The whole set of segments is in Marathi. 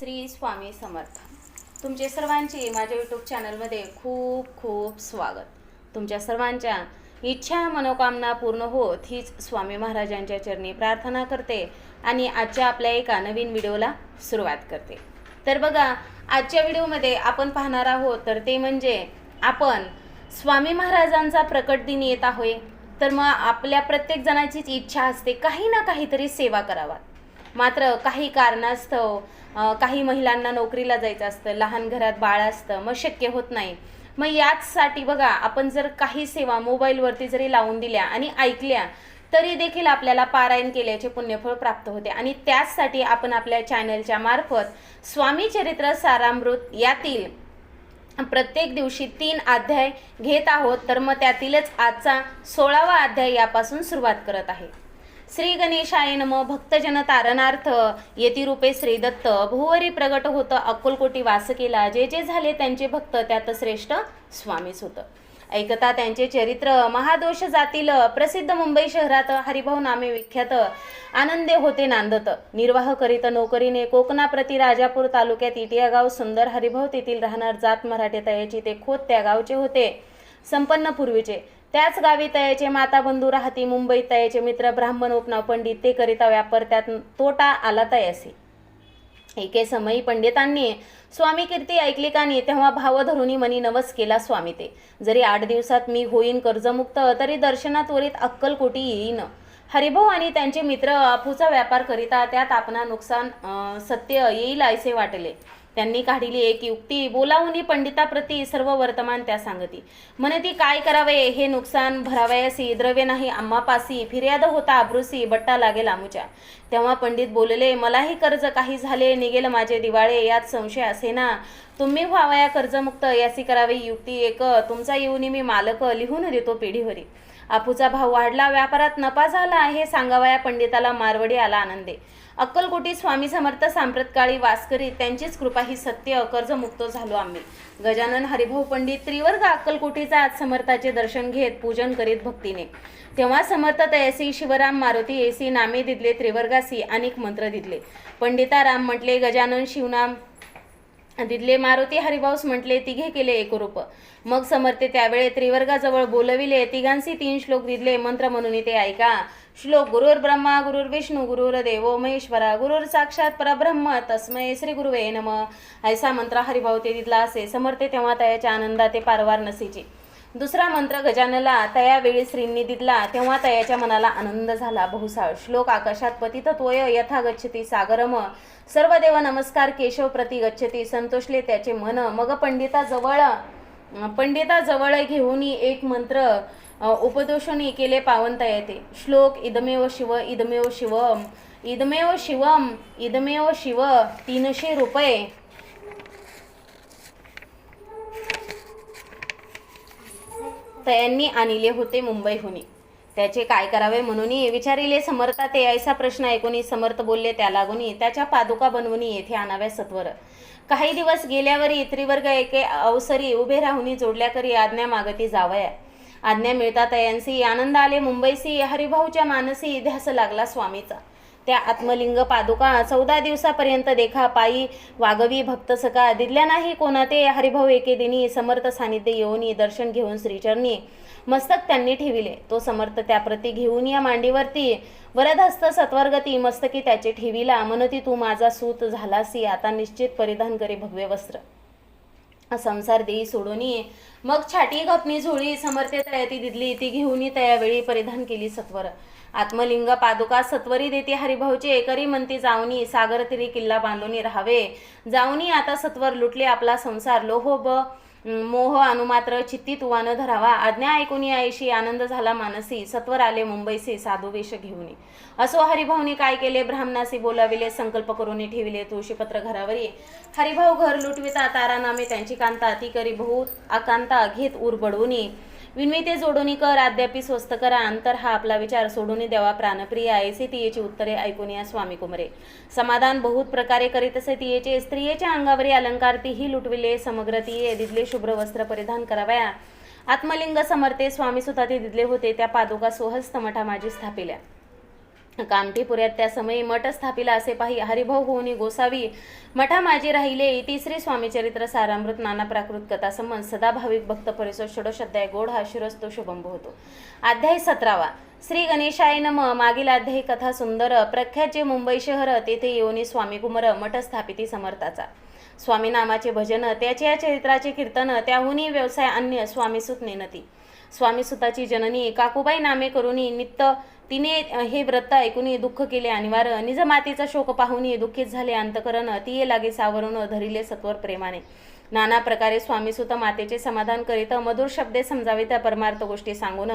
श्री स्वामी समर्थ. तुमचे सर्वांचे माझ्या यूट्यूब चॅनलमध्ये खूप खूप स्वागत. तुमच्या सर्वांच्या इच्छा मनोकामना पूर्ण होत हीच स्वामी महाराजांच्या चरणी प्रार्थना करते आणि आजच्या आपल्या एका नवीन व्हिडिओला सुरुवात करते. तर बघा आजच्या व्हिडिओमध्ये आपण पाहणार आहोत तर ते म्हणजे आपण स्वामी महाराजांचा प्रकट दिन येत आहोय तर मग आपल्या प्रत्येक जणाचीच इच्छा असते काही ना काहीतरी सेवा करावा. मात्र काही कारणास्तव काही महिलांना नोकरीला जायचं असतं लहान घरात बाळ असतं मग शक्य होत नाही. मग याचसाठी बघा आपण जर काही सेवा मोबाईलवरती जरी लावून दिल्या आणि ऐकल्या तरी देखील आपल्याला पारायण केल्याचे पुण्यफळ प्राप्त होते. आणि त्याचसाठी आपण आपल्या चॅनलच्या मार्फत स्वामी चरित्र सारामृत यातील प्रत्येक दिवशी तीन अध्याय घेत आहोत. तर मग त्यातीलच आजचा सोळावा अध्याय यापासून सुरुवात करत आहे. श्री गणेशाय नम भक्तजन तारणार्थ येती रूपे श्री दत्त. भुवरी प्रगट होतं अक्कलकोटी वास केला जे जे झाले त्यांचे भक्त त्यात श्रेष्ठ स्वामीच होतं. ऐकता त्यांचे चरित्र महादोष जातील प्रसिद्ध मुंबई शहरात हरिभाऊ नामे विख्यात आनंदे होते नांदत. निर्वाह करीत नोकरीने कोकणाप्रती राजापूर तालुक्यात इटिया गाव सुंदर हरिभाऊ तेथील राहणार जात मराठे तयाची ते खोत त्या गावचे होते. संपन्न पूर्वीचे. त्याच गावी तयाचे माता बंधू राहती मुंबईत तयाचे मित्र ब्राह्मण उपनाव पंडित ते करिता व्यापार त्यात तोटा आला तयासी. एके समयी पंडितांनी स्वामी कीर्ती ऐकली का नाही तेव्हा भावधरुनी मनी नवस केला स्वामी ते. जरी आठ दिवसात मी होईन कर्जमुक्त तरी दर्शनात त्वरित अक्कलकोटी येईन. हरिभाऊ आणि त्यांचे मित्र अफूचा व्यापार करिता त्यात आपणा नुकसान सत्य येईल असे वाटले. त्यांनी काढिली एक युक्ती. बोलावूनी पंडिताप्रती सर्व वर्तमान त्या सांगती. म्हणे ती काय करावे? हे नुकसान भरावयासी. द्रव्य नाही आम्हापासी. फिर्याद होता आब्रुसी. बट्टा लागेल आमुच्या. तेव्हा पंडित बोलले मलाही कर्ज काही झाले निघेल माझे दिवाळे. यात संशय असे ना? तुम्ही व्हावया कर्जमुक्त. यासी करावी युक्ती एक. तुमचा येऊन मी मालक लिहून देतो पिढीवरी आपूचा भाव वाढला. व्यापारात नफा झाला हे सांगावया पंडिताला मारवडी आला आनंदे. अक्कलकोटी स्वामी समर्थ सांप्रतकाळी वास करीत त्यांचीच कृपा ही सत्य कर्जमुक्त झालो आम्ही. गजानन हरिभाऊ पंडित त्रिवर्ग अक्कलकोटीचा आज समर्थाचे दर्शन घेत पूजन करीत भक्तीने. तेव्हा समर्थ तयसी शिवराम मारुती एसी नामे दिदले त्रिवर्गासी अनेक मंत्र दिदले. पंडिता राम म्हटले गजानन शिवनाम दिदले. मारुती हरिभाऊस म्हटले तिघे केले एकरूप. मग समर्थे त्यावेळे त्रिवर्गाजवळ बोलविले तिघांशी तीन श्लोक दिदले मंत्र म्हणून ते ऐका. श्लोक गुरुर ब्रह्मा गुरुर विष्णू गुरुर देवो महेश्वरा गुरुर साक्षात परब्रह्म तस्मै श्री गुरुवे नम. ऐसा मंत्र हरिभावते ते असे. समर्थे तेव्हा तयाच्या आनंदा ते पारवार नसेचे. दुसरा मंत्र गजानला तयावेळी श्रींनी दिदला तेव्हा तयाच्या मनाला आनंद झाला. बहुसाळ श्लोक आकाशात पतित त्वय यथा गच्छती सागरम. सर्व देव नमस्कार केशव प्रति गच्छती संतोषले त्याचे मन. मग पंडिता जवळ पंडिता जवळ घेऊन एक मंत्र उपदोषणी केले पावनता येते. श्लोक इदमेव शिव इदमेव शिवम. इदमेव शिवम इदमेव शिव तीनशे रुपये. तयांनी आणले होते मुंबईहून. त्याचे काय करावे म्हणून विचारिले समर्था ते ऐसा प्रश्न ऐकून समर्थ बोलले त्या लागून त्याच्या पादुका बनवून येथे आणाव्या सत्वर. काही दिवस गेल्यावरी त्रिवर्ग एके अवसरी उभे राहून जोडल्या करी आज्ञा मागती जावया. आज्ञा मिळता तयांसी आनंद आले मुंबईसी हरिभाऊच्या मानसी ध्यास लागला स्वामीचा. त्या आत्मलिंग पादुका चौदा दिवसापर्यंत देखा पायी वागवी भक्त सका दिल्या नाही कोणा ते हरिभाऊ एके दिनी समर्थ सानिध्य येऊन दर्शन घेऊन श्रीचरणी मस्तक त्यांनी ठेविले. तो समर्थ त्याप्रती घेऊन या मांडीवरती वरदहस्त सत्वर्गती मस्तकी त्याचे ठेविला. म्हणती तू माझा सूत झालासी आता निश्चित परिधान करे भगवे वस्त्र. संसार देई सोडूनी मग छाटी घपणी झोळी समर्थे तयाती दिदली ती घेऊन तयावेळी परिधान केली सत्वर. आत्मलिंग पादुका सत्वरी देते हरिभाऊचे एकरी म्हणती जाऊनी सागर तिरी किल्ला बांधूनी राहावे. जाऊनी आता सत्वर लुटले आपला संसार. लोहोब ब मोह अनुमात्र चित्तीत तुवान धरावा. आज्ञा ऐकुनी आईशी आनंद झाला मानसी. सत्वर आले मुंबईसी साधू वेश घेऊन. असो हरिभाऊनी काय केले? ब्राह्मणासी बोलाविले संकल्प करून ठेविले तुळशीपत्र घरावरी. हरिभाऊ घर लुटविता तारा नामे त्यांची कांता ती करी बहुत आकांता घेत उरबडवून विनविते जोडूनी कर अद्यापी स्वस्त करा. अंतर हा आपला विचार सोडून द्यावा प्राणप्रिय ऐसे तियेची उत्तरे ऐकून या स्वामी कुमरे. समाधान बहुत प्रकारे करीत असे तियेचे. स्त्रियेच्या अंगावरी अलंकार तीही लुटविले. समग्र तिये दिदले शुभ्र वस्त्र परिधान करावया. आत्मलिंग समर्थे स्वामी सुद्धा ते दिदले होते. त्या पादुका सोहस्त मठा माझी स्थापिल्या. कामठीपुऱ्यात त्या समयी मठ स्थापिला असे पाही हरिभाऊ होऊनी गोसावी. मठा माझी राहिले तिसरी स्वामीचरित्र सारामृत नाना प्राकृत कथा संबंध सदा भाविक भक्त परिसर षोडश अध्याय गोड हा शिरस्तो शुभंभ होतो. अध्याय सतरावा. श्री गणेशाय नम. मागील अध्यायी कथा सुंदर. प्रख्यात जे मुंबई शहर तेथे येऊनी स्वामी कुमर मठ स्थापिती समर्थाचा. स्वामी नामाचे भजन त्याचे या चरित्राचे कीर्तन त्याहूनही व्यवसाय अन्य स्वामीसुत नेनती. स्वामीसुताची जननी काकूबाई नामे करूनी नित्य तिने हे व्रत ऐकून दुःख केले अनिवार निज मातेचा शोक पाहून दुःखीत झाले. अंतकरण तिये लागे सावरून धरिले सत्वर प्रेमाने. नाना प्रकारे स्वामीसुत मातेचे समाधान करीत मधुर शब्दे समजावे परमार्थ गोष्टी सांगून.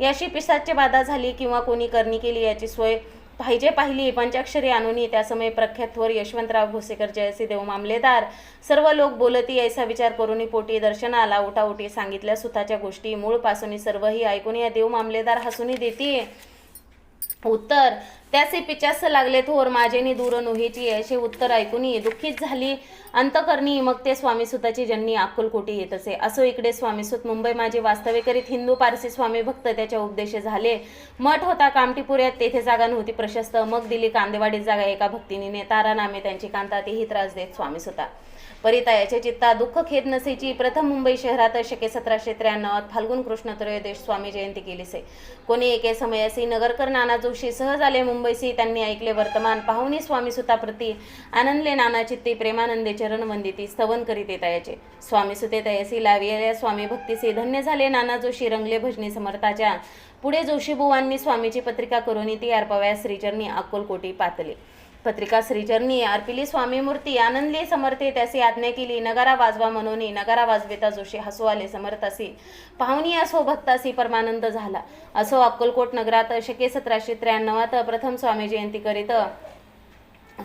याशी पिसाची बाधा झाली किंवा कोणी करणी केली याची सोय पाहिजे पाहिली. पंचाक्षरी आणून त्यासमय प्रख्यात थोर यशवंतराव भोसेकर जयसी देव मामलेदार. सर्व लोक बोलती ऐसा विचार करून पोटी दर्शनाला उठाउटी सांगितल्या सुताच्या गोष्टी. मूळपासून सर्वही ऐकून या देव मामलेदार हसून देते. उत्तर त्याचे पिचास लागले थोर माझेनी दूर नोहेची असे उत्तर ऐकून दुःखीत झाली. अंतकरणी मग ते स्वामीसुताची जन्नी अक्कलकोटी येत असे. असो इकडे स्वामीसुत मुंबई माझे वास्तव्य करीत हिंदू पारसी स्वामी भक्त त्याच्या उपदेश झाले. मठ होता कामटीपुऱ्यात तेथे जागा नव्हती प्रशस्त. मग दिली कांदेवाडीत जागा एका भक्तीने तारा नामे त्यांची कांता तेही त्रास देत स्वामीसुता. परितायाचे चित्ता दुःख खेद नसेची. प्रथम मुंबई शहरात शके सतराशे त्र्याण्णव फाल्गुन कृष्ण त्रयोदेश स्वामी जयंती केलीसे. कोणी एके समयासी नगरकर नाना जोशी सहज आले मुंबईसी त्यांनी ऐकले वर्तमान. पाहुणे स्वामी सुताप्रती आनंदले नाना चित्ती प्रेमानंदे चरण वंदिती स्तवन करीत येतायाचे स्वामी सुते तयासी लाविलेल्या स्वामी भक्तीसी धन्य झाले नाना जोशी रंगले भजनी समर्थाच्या. पुढे जोशीबुवांनी स्वामीची पत्रिका करून ती अर्पव्या श्रीचरणी अक्कलकोटी पातली. पत्रिका श्रीचरणी अर्पिली स्वामी मूर्ती आनंदली समर्थे त्यासी आज्ञा केली. नगारा वाजवा म्हणून नगारा वाजवेता जोशी हसू आले समर्थासी पाहुणी असो भक्तासी परमानंद झाला. असो अक्कलकोट नगरात शके सतराशे त्र्याण्णवात प्रथम स्वामी जयंती करीत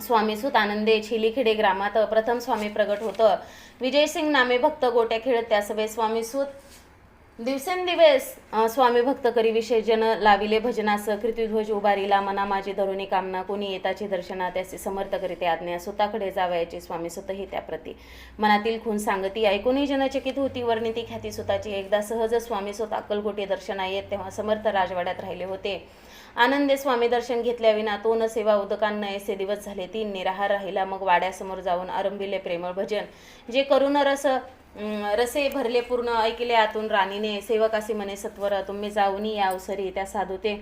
स्वामीसुत आनंदे छिलीखेडे ग्रामात प्रथम स्वामी प्रगट होतं. विजयसिंग नामे भक्त गोट्या खेळत त्या सभे स्वामीसुत दिवसेंदिवस स्वामी भक्त करी विसर्जन लाविले भजनास कीर्तिध्वज उभारीला मना माझी धरुणी कामना कोणी येताची दर्शना त्याचे समर्थ करीते आज्ञा स्वतःकडे जावयाची स्वामी स्वतःही त्याप्रती. मनातील खून सांगती ऐकूनही जनचकित होती वर्णिती ख्याती स्वतःची एकदा सहज स्वामी स्वतः अक्कलकोटी दर्शना येत तेव्हा समर्थ राजवाड्यात राहिले होते. आनंदे स्वामी दर्शन घेतल्याविना तो न सेवा उदकांना ऐसे दिवस झाले. तीन निराहार राहिला. मग वाड्यासमोर जाऊन आरंभिले प्रेमळ भजन. जे करुण रस रसे भरले पूर्ण. ऐकले आतून राणीने सेवकासी मने सत्वर तुम्ही जाऊनी या अवसरी त्या साधूते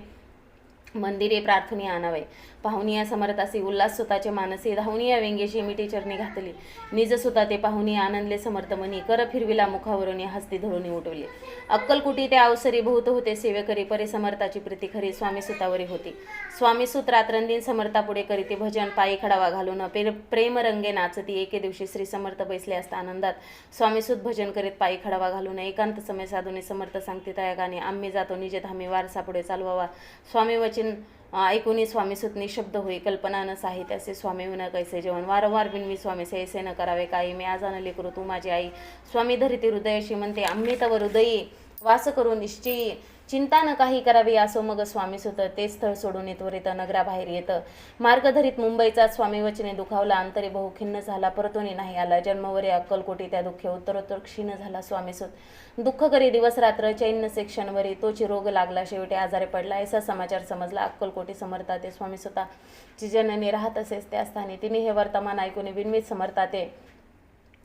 मंदिरे प्रार्थनी आणावे. पाहुनिया समर्थासी उल्हास सुताचे मानसी धावनिया व्यंगेशी मिठी चरणी घातली. निज सुता ते पाहुणी आनंदले समर्थ म्हणी कर फिरविला मुखावरून हस्ती धरून उठवली अक्कलकुटी त्या अवसरी बहुत होते सेवेकरी परे समर्थाची प्रीती खरी स्वामी सुतावरी होती. स्वामी सुत रात्रंदिन समर्थापुढे करीते भजन पायी खडावा घालून प्रेम प्रेमरंगे नाचती. एके दिवशी श्री समर्थ बैसले असता आनंदात. स्वामीसुत भजन करीत पायी खडावा घालून एकांत समय साधूने समर्थ सांगते त्या गाणे आम्ही जातो निजे धामी वारसा पुढे चालवावा. स्वामी वचन ऐकूनी स्वामीसुत शब्द होई कल्पना न साहित्याचे स्वामी विन कैसे जेवण? वारंवार बिनवी स्वामी सैसे न करावे काही. मी आज आजान करू तू माझी आई. स्वामी धरिती हृदयाशी म्हणते आम्ही तव हृदयी वास करू निश्चयी. चिंता न काही करावी असो मग स्वामी सुत ते स्थळ सोडून त्वरित नगराबाहेर येतं. मार्ग धरीत मुंबईचा स्वामी वचने दुखावला. अंतरे बहु खिन्न झाला. परतोनी नाही आला. जन्मवरे अक्कलकोटी त्या दुःखे उत्तरोत्तर क्षीण झाला स्वामीसुत दुःख करी दिवस रात्र. चैन सेक्शनवरी तोची रोग लागला. शेवटी आजारे पडला. असा समाचार समजला. अक्कलकोटी समर्था ते स्वामी स्वतः जननी राहत असेच त्या स्थानी. तिने हे वर्तमान ऐकून विनवीत समर्थाते ते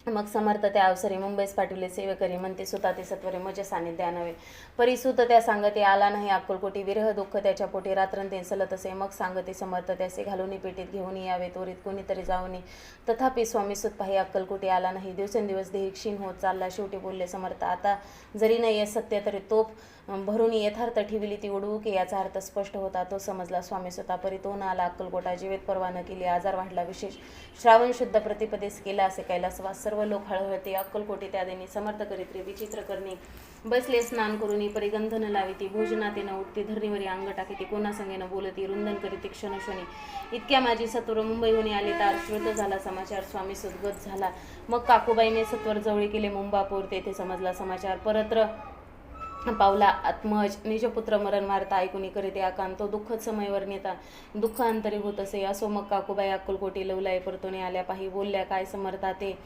मग समर्थ त्या अवसरी मुंबईस पाठवले सेवेकरी म्हणते सुता ते सत्वरे मजे सानिध्या नव्हे. परिसुत त्या सांगते आला नाही अक्कलकोटी विरह दुःख त्याच्या पोटी रात्रंते सलत असे. मग सांगते समर्थ त्यासे घालून पेटीत घेऊन यावे त्वरित कोणीतरी जाऊनी तथापि स्वामी सुत पाही अक्कलकोटी आला नाही. दिवसेंदिवस देही क्षीण होत चालला शेवटी बोलले समर्थ आता जरी नाही सत्य तरी तोप भरून यथार्थ ठेवली ती उडवू की याचा अर्थ स्पष्ट होता तो समजला. स्वामी स्वतः परी तो न आला अक्कलकोटा जीवेत परवा न केली आजार वाढला विशेष. श्रावण शुद्ध प्रतिपदेस केला असे कैलासवास सर्व लोक हळहळते. अक्कलकोटी त्या देणी समर्थ करीत रे विचित्र करणे. बसले स्नान करून परिगंधन लाविती भोजनाते न उठती धरणीवरी अंग टाकीती. कोणा न बोलती रुंदन करीती क्षणक्षणी इतक्या माझी सत्वर मुंबईहून आले तर श्रुत झाला समाचार. स्वामी सुद्गत झाला. मग काकूबाईने सत्वर जवळी केले मुंबापूर. तेथे समजला समाचार. परत्र पावला आत्मज निजपुत्र मरण मारता ऐकून करीते आकांतो दुःखद समयवर नेता. दुःख अंतरी होत असे. असो मग काकूबाई अक्कलकोटी लवलाय परतोने आल्या पाही बोलल्या काय समर्था ते?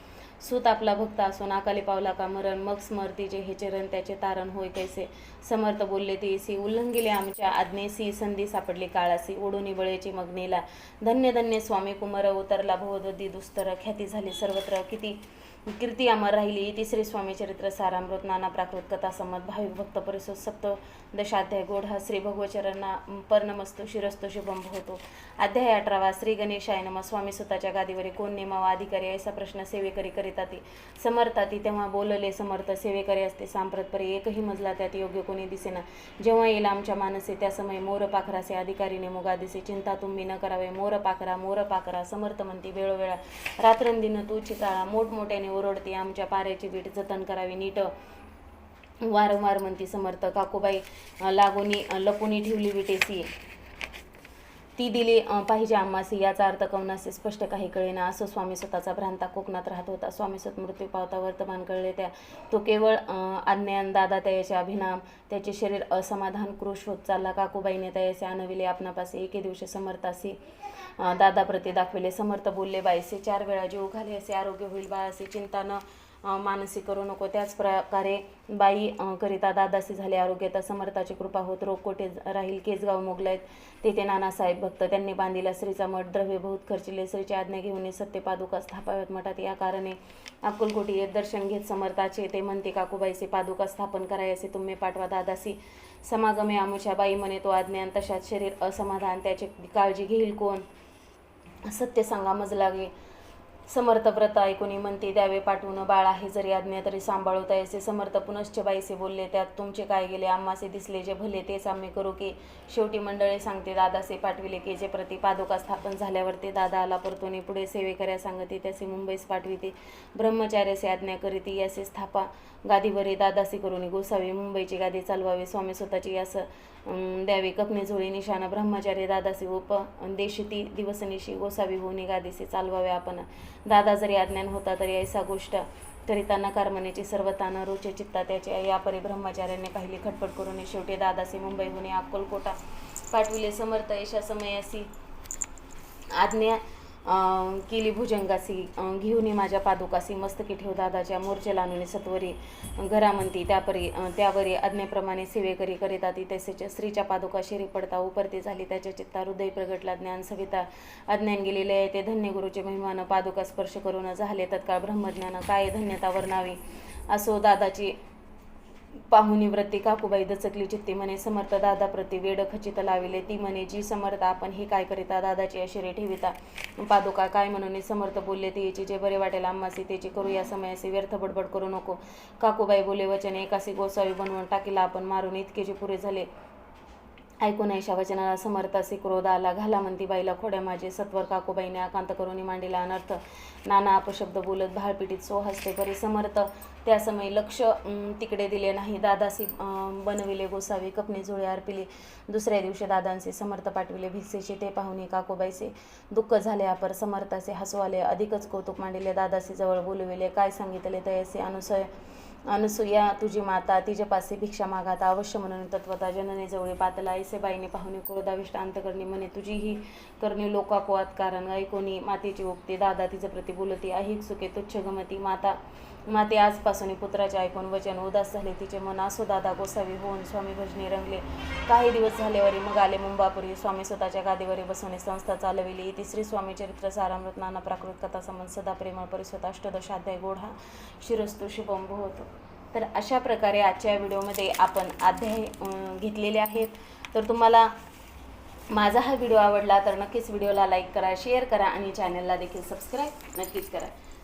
सूत आपला भक्त असो नाकाले पावला का मरण? मग स्मरतीचे हे चरण त्याचे तारण होय कैसे समर्थ बोलले ते सी उल्लंघिले आमच्या आज्ञेसी संधी सापडली काळासी. ओढून बळेची मग्नेला धन्य धन्य स्वामी कुमार उतरला भवदधी दुस्तर. ख्याती झाली सर्वत्र. किती कीर्ती अमर राहिली तिसरे स्वामी चरित्र सारामृत नाना प्राकृत कथा संमत भाविक भक्त परिसर सप्त दशाध्याय गोड हा श्री भगवचरांना पर्णमस्तु शिरस्तो शुभम होतो अध्याय अठरावा श्री गणेशाय नम. स्वामी स्वतःच्या गादीवरी कोण नेमावा? अधिकारी असा प्रश्न सेवेकरी करीताती. समर्थाती तेव्हा बोलले समर्थ सेवेकरी असते सांप्रतपरी एकही मजला त्यात योग्य कोणी दिसेना. जेव्हा येईल आमच्या मानसे त्या समय मोर पाखरासे अधिकारी नेमुगा दिसे चिंता तुम्ही न करावे मोर पाखरा मोर पाखरा समर्थ म्हणती वेळोवेळा. रात्रंदिन तू चिताळा मोठमोठ्याने ओरडते आमच्या पाऱ्याची बीट जतन करावी नीट वारंवार म्हणते समर्थ काकूबाई लागोनी लपोनी ठेवली विटेसी ती दिली पाहिजे आम्हासी याचा अर्थ कवनासे स्पष्ट काही कळेना. असं स्वामी स्वतःचा भ्रांता कोकणात राहत होता. स्वामी स्वत मृत्यू पावता वर्तमान कळले त्या. तो केवळ अज्ञान दादा त्याचे अभिनाम त्याचे शरीर असमाधान क्रोश होत चालला. काकूबाईने त्याचे अनविले आपणापासे एके दिवशी समर्थासी दादाप्रती दाखविले. समर्थ बोलले बाईसे चार वेळा जीव घाले असे आरोग्य होईल बाळासे. चिंता न मानसी करू नको. त्याच प्रकारे बाई करिता दादासी झाले आरोग्यता समर्थाची कृपा होत रोग कोठे राहील? केसगाव मोगलायत. तेथे नानासाहेब भक्त. त्यांनी बांधिला श्रीचा मठ द्रव्य बहुत खर्चिले श्रीची आज्ञा घेऊन सत्यपादुका स्थापाव्यात मठात. या कारणे अक्कलकोटी येत दर्शन घेत समर्थाचे. ते म्हणते काकूबाईचे पादुका स्थापन करायचे तुम्ही पाठवा दादासी. समागमे आमच्या बाई म्हणे तो आज्ञान तशात शरीर असमाधान. त्याची काळजी घेईल कोण? सत्य सांगा मज लागे समर्थ व्रत ऐकून म्हणते द्यावे पाठवून बाळ आहे जरी आज्ञा तरी सांभाळवता असे समर्थ पुनश्च बाईसे बोलले त्यात तुमचे काय गेले? आम्हासे दिसले जे भले तेच आम्ही करू की? शेवटी मंडळे सांगते दादासे पाठविले की जे प्रति पादुका स्थापन झाल्यावर ते दादा आला परतोने पुढे सेवेकऱ्या सांगते त्याचे मुंबईस पाठविते. ब्रह्मचार्याचे आज्ञा करीते यासे स्थापा गादीवरे दादासी करून गोसावी मुंबईची गादी चालवावी स्वामी स्वतःची यास द्यावे. कपने झोळी निशाण ब्रह्मचारी दादासी उप देशिती दिवसनिशी गोसावी होऊन गादीसी चालवावे आपण. दादा जरी अज्ञान होता तरी ऐसा गोष्ट करिता नकार मनेची सर्व ताना रोचे चित्ता त्याचे यापरी ब्रह्मचार्याने पाहिली. खटपट करून शेवटी दादासी मुंबईहून अक्कलकोटा पाठविले. समर्थ यशा समयासी आज्ञा केली भुजंगासी घेऊन माझ्या पादुकासी मस्तकी ठेव दादाच्या मोर्चे आणून सत्वरी घरामंती त्यापरी त्यावरी आज्ञेप्रमाणे सेवेकरी करिता ती तसेच स्त्रीच्या पादुका शिरी पडता उपरती झाली त्याच्या चित्ता हृदय प्रगटला ज्ञान सविता अज्ञान गेलेले आहे ते धन्य गुरुचे महिमान पादुका स्पर्श करून झाले तत्काळ ब्रह्मज्ञान काय धन्यता वर्णावी? असो दादाची पाहुनी व्रती काकूबाई दचकली चित्ती म्हणे समर्थ दादा प्रती वेड खचित लाविले. ती म्हणे जी समर्थ आपण हे काय करिता? दादाची अशिरे ठेविता. पादुका काय म्हणून समर्थ बोलले? ती याची जे बरे वाटेल आम्हासी त्याची करू. या समयासी व्यर्थ बडबड करू नको. काकूबाई बोले वचन? एकासी गोसावी बनवून टाकीला आपण मारून इतके जे पुरे झाले. ऐकून ऐशा वचनाला असे क्रोध आला घाला म्हणती बाईला खोड्या माझे सत्वर काकूबाईने आकांत करून मांडीला अनर्थ. नाना अपशब्द बोलत भाळपिटीत सो हसते. परी समर्थ त्या समय लक्ष तिकडे दिले नाही. दादासी बनविले गोसावी कपणे जुळे अर्पिले दुसऱ्या दिवशी दादांचे समर्थ पाठविले भिक्षेचे ते पाहुणे काकूबाईचे दुःख झाले. अपर समर्थाचे हसू आले. अधिकच कौतुक मांडिले दादासी जवळ बोलविले. काय सांगितले तयासे अनुसय? अनुसूया तुझी माता तिच्या पासे भिक्षा मागात अवश्य म्हणून तत्वता जनने जवळे पातला ऐसेबाईने पाहुणे क्रोधाविष्ट अंतकरणी म्हणे तुझी ही करणी लोकाकुवात कारण ऐकोनी मातेची उक्ती दादा तिचं प्रति बोलती ऐहिक सुखे तुच्छ गमती माता माते आजपासून पुत्राचे ऐकून वचन उदास झाले. तिचे मन असो दादा गोसावी होऊन स्वामी भजनी रंगले. काही दिवस झालेवरी मग आले मुंबापुरी. स्वामी स्वतःच्या गादीवरी बसवणे संस्था चालविली. तिसरी स्वामी चरित्र सारामृत नाना प्राकृत कथा संबंध सदा प्रेमळ परिस्वत अष्टदशाध्याय गोढा शिरस्तु शुभंभ होतो. तर अशा प्रकारे आजच्या व्हिडिओमध्ये आपण अध्याय घेतलेले आहेत. तर तुम्हाला माझा हा व्हिडिओ आवडला तर नक्कीच व्हिडिओला लाईक करा शेअर करा आणि चॅनलला देखील सबस्क्राईब नक्कीच करा.